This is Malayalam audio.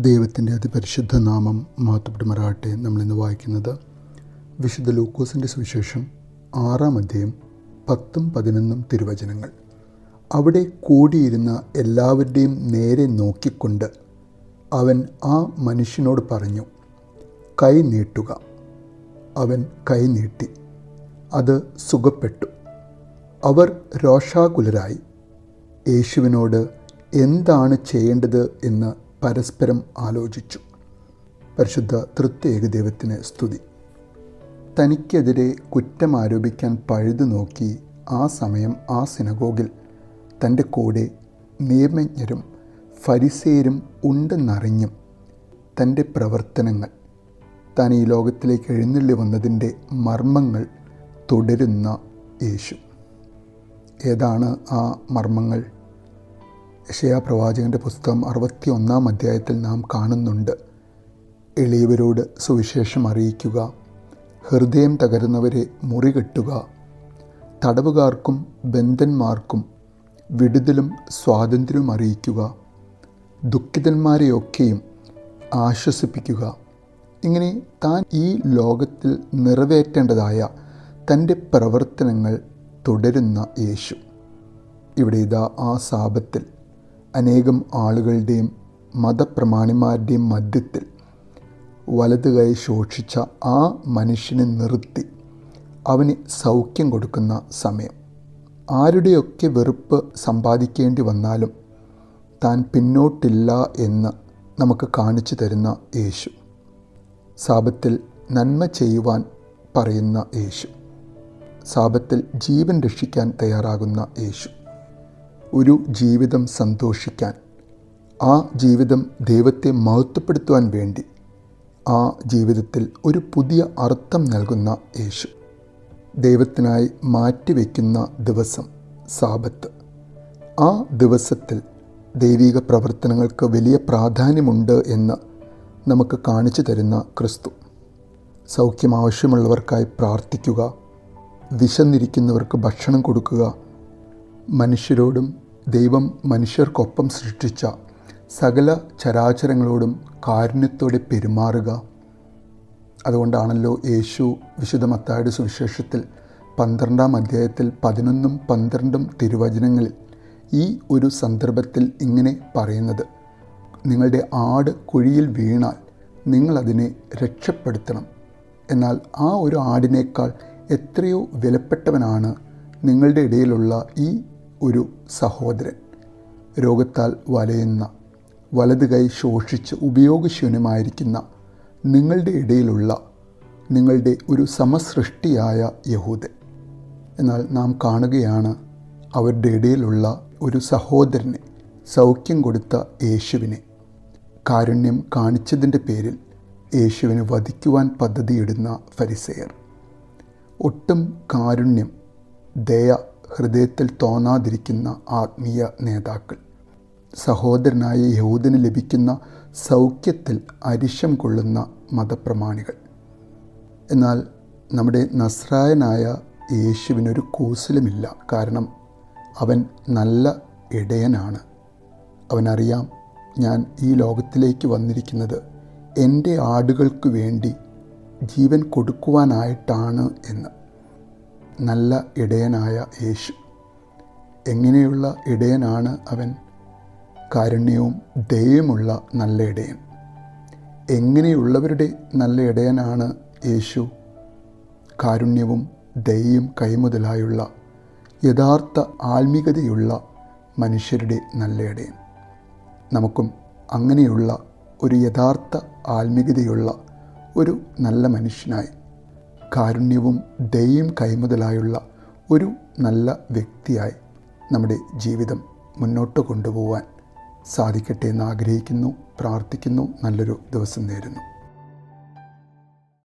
ദൈവത്തിന്റെ അതിപരിശുദ്ധ നാമം മാത്തപ്പെടുമറാട്ടെ നമ്മളിന്ന് വായിക്കുന്നത് വിശുദ്ധ ലൂക്കോസിന്റെ സുവിശേഷം ആറാം അധ്യായം പത്തും പതിനൊന്നും തിരുവചനങ്ങൾ. അവിടെ കൂടിയിരുന്ന എല്ലാവരുടെയും നേരെ നോക്കിക്കൊണ്ട് അവൻ ആ മനുഷ്യനോട് പറഞ്ഞു കൈ നീട്ടുക. അവൻ കൈ നീട്ടി അത് സുഖപ്പെട്ടു. അവർ രോഷാകുലരായി. യേശുവിനോട് എന്താണ് ചെയ്യേണ്ടത്? എന്ന് പരസ്പരം ആലോചിച്ചു. പരിശുദ്ധ തൃത്യേക ദൈവത്തിന് സ്തുതി. തനിക്കെതിരെ കുറ്റം ആരോപിക്കാൻ പഴുതു നോക്കി ആ സമയം ആ സിനഗോഗിൽ തന്റെ കൂടെ നിയമജ്ഞരും ഫരിസേരും ഉണ്ടെന്നറിഞ്ഞും തന്റെ പ്രവർത്തനങ്ങൾ. താൻ ഈ ലോകത്തിലേക്ക് എഴുന്നള്ളി വന്നതിന്റെ മർമ്മങ്ങൾ തുടരുന്ന യേശു. ഏതാണ് ആ മർമ്മങ്ങൾ? യശയാ പ്രവാചകന്റെ പുസ്തകം അറുപത്തി ഒന്നാം അധ്യായത്തിൽ നാം കാണുന്നുണ്ട്. എളിയവരോട് സുവിശേഷം അറിയിക്കുക ഹൃദയം തകരുന്നവരെ മുറികെട്ടുക തടവുകാർക്കും ബന്ധന്മാർക്കും വിടുതലും സ്വാതന്ത്ര്യവും അറിയിക്കുക ദുഃഖിതന്മാരെയൊക്കെയും ആശ്വസിപ്പിക്കുക. ഇങ്ങനെ താൻ ഈ ലോകത്തിൽ നിറവേറ്റേണ്ടതായ തന്റെ പ്രവർത്തനങ്ങൾ തുടരുന്ന യേശു. ഇവിടെ ഇതാ ആ സാപത്തിൽ അനേകം ആളുകളുടെയും മതപ്രമാണിമാരുടെയും മധ്യത്തിൽ വലതു കൈ ശോഷിച്ച ആ മനുഷ്യനെ നിർത്തി അവന് സൗഖ്യം കൊടുക്കുന്ന സമയം. ആരുടെയൊക്കെ വെറുപ്പ് സമ്പാദിക്കേണ്ടി വന്നാലും താൻ പിന്നോട്ടില്ല എന്ന് നമുക്ക് കാണിച്ചു തരുന്ന യേശു. സാപത്തിൽ നന്മ ചെയ്യുവാൻ പറയുന്ന യേശു. സാപത്തിൽ ജീവൻ രക്ഷിക്കാൻ തയ്യാറാകുന്ന യേശു. ഒരു ജീവിതം സന്തോഷിക്കാൻ ആ ജീവിതം ദൈവത്തെ മഹത്വപ്പെടുത്തുവാൻ വേണ്ടി ആ ജീവിതത്തിൽ ഒരു പുതിയ അർത്ഥം നൽകുന്ന യേശു. ദൈവത്തിനായി മാറ്റിവെക്കുന്ന ദിവസം സാപത്ത് ആ ദിവസത്തിൽ ദൈവിക പ്രവർത്തനങ്ങൾക്ക് വലിയ പ്രാധാന്യമുണ്ട് എന്ന് നമുക്ക് കാണിച്ചു തരുന്ന ക്രിസ്തു. സൗഖ്യം ആവശ്യമുള്ളവർക്കായി പ്രാർത്ഥിക്കുക വിശന്നിരിക്കുന്നവർക്ക് ഭക്ഷണം കൊടുക്കുക മനുഷ്യരോടും ദൈവം മനുഷ്യർക്കൊപ്പം സൃഷ്ടിച്ച സകല ചരാചരങ്ങളോടും കാരുണ്യത്തോടെ പെരുമാറുക. അതുകൊണ്ടാണല്ലോ യേശു വിശുദ്ധ മത്തായുടെ സുവിശേഷത്തിൽ പന്ത്രണ്ടാം അധ്യായത്തിൽ പതിനൊന്നും പന്ത്രണ്ടും തിരുവചനങ്ങളിൽ ഈ ഒരു സന്ദർഭത്തിൽ ഇങ്ങനെ പറയുന്നത്. നിങ്ങളുടെ ആട് കുഴിയിൽ വീണാൽ നിങ്ങളതിനെ രക്ഷപ്പെടുത്തണം. എന്നാൽ ആ ഒരു ആടിനേക്കാൾ എത്രയോ വിലപ്പെട്ടവനാണ് നിങ്ങളുടെ ഇടയിലുള്ള ഈ ഒരു സഹോദരൻ. രോഗത്താൽ വലയുന്ന വലത് കൈ ശോഷിച്ച് ഉപയോഗശൂന്യമായിരിക്കുന്ന നിങ്ങളുടെ ഇടയിലുള്ള നിങ്ങളുടെ ഒരു സമസൃഷ്ടിയായ യഹൂദൻ. എന്നാൽ നാം കാണുകയാണ് അവരുടെ ഇടയിലുള്ള ഒരു സഹോദരനെ സൗഖ്യം കൊടുത്ത യേശുവിനെ. കാരുണ്യം കാണിച്ചതിന്റെ പേരിൽ യേശുവിനെ വധിക്കുവാൻ പദ്ധതിയിടുന്ന ഫരിസെയർ. ഒട്ടും കാരുണ്യം ദയ ഹൃദയത്തിൽ തോന്നാതിരിക്കുന്ന ആത്മീയ നേതാക്കൾ. സഹോദരനായ യഹൂദന് ലഭിക്കുന്ന സൗഖ്യത്തിൽ അരിശം കൊള്ളുന്ന മതപ്രമാണികൾ. എന്നാൽ നമ്മുടെ നസ്രായനായ യേശുവിനൊരു കൂസലുമില്ല. കാരണം അവൻ നല്ല ഇടയനാണ്. അവനറിയാം ഞാൻ ഈ ലോകത്തിലേക്ക് വന്നിരിക്കുന്നത് എന്റെ ആടുകൾക്ക് വേണ്ടി ജീവൻ കൊടുക്കുവാനായിട്ടാണ് എന്ന്. നല്ല ഇടയനായ യേശു. എങ്ങനെയുള്ള ഇടയനാണ് അവൻ? കാരുണ്യവും ദയുമുള്ള നല്ല ഇടയൻ. എങ്ങനെയുള്ളവരുടെ നല്ല ഇടയനാണ് യേശു? കാരുണ്യവും ദയയും കൈമുതലായുള്ള യഥാർത്ഥ ആത്മീകതയുള്ള മനുഷ്യരുടെ നല്ല ഇടയൻ. നമുക്കും അങ്ങനെയുള്ള ഒരു യഥാർത്ഥ ആത്മീകതയുള്ള ഒരു നല്ല മനുഷ്യനായി കാരുണ്യവും ദയയും കൈമുതലായുള്ള ഒരു നല്ല വ്യക്തിയായി നമ്മുടെ ജീവിതം മുന്നോട്ട് കൊണ്ടുപോകാൻ സാധിക്കട്ടെ എന്ന് ആഗ്രഹിക്കുന്നു പ്രാർത്ഥിക്കുന്നു. നല്ലൊരു ദിവസം നേരുന്നു.